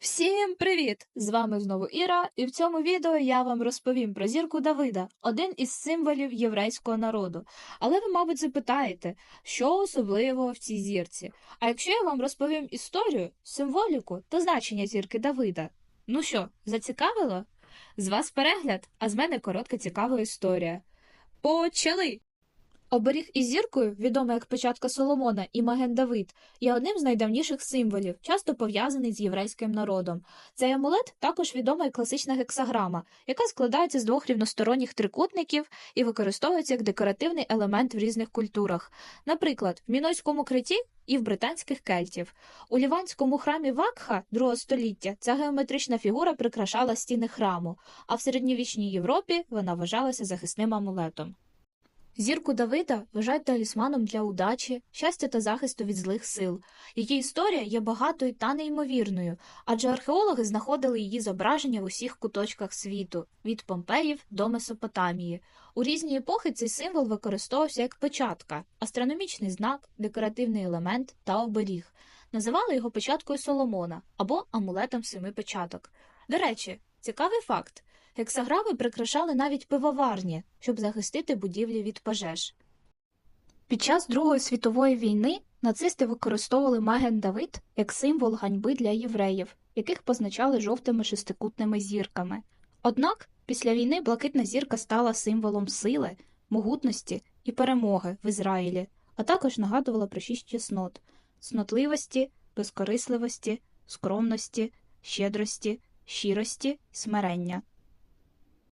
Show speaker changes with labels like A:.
A: Всім привіт! З вами знову Іра, і в цьому відео я вам розповім про зірку Давида, один із символів єврейського народу. Але ви, мабуть, запитаєте, що особливого в цій зірці? А якщо я вам розповім історію, символіку та значення зірки Давида? Ну що, зацікавило? З вас перегляд, а з мене коротка цікава історія. Почали! Оберіг із зіркою, відомий як печатка Соломона і Маген Давид, є одним з найдавніших символів, часто пов'язаний з єврейським народом. Цей амулет також відома як класична гексаграма, яка складається з двох рівносторонніх трикутників і використовується як декоративний елемент в різних культурах. Наприклад, в мінойському криті і в британських кельтів. У ліванському храмі Вакха другого століття ця геометрична фігура прикрашала стіни храму, а в середньовічній Європі вона вважалася захисним амулетом. Зірку Давида вважають талісманом для удачі, щастя та захисту від злих сил. Її історія є багатою та неймовірною, адже археологи знаходили її зображення в усіх куточках світу, від Помпеїв до Месопотамії. У різні епохи цей символ використовувався як печатка, астрономічний знак, декоративний елемент та оберіг. Називали його печаткою Соломона або амулетом семи печаток. До речі, цікавий факт. Гексаграми прикрашали навіть пивоварні, щоб захистити будівлі від пожеж. Під час Другої світової війни нацисти використовували Маген Давид як символ ганьби для євреїв, яких позначали жовтими шестикутними зірками. Однак після війни блакитна зірка стала символом сили, могутності і перемоги в Ізраїлі, а також нагадувала про шість чеснот снотливості, безкорисливості, скромності, щедрості, щирості смирення.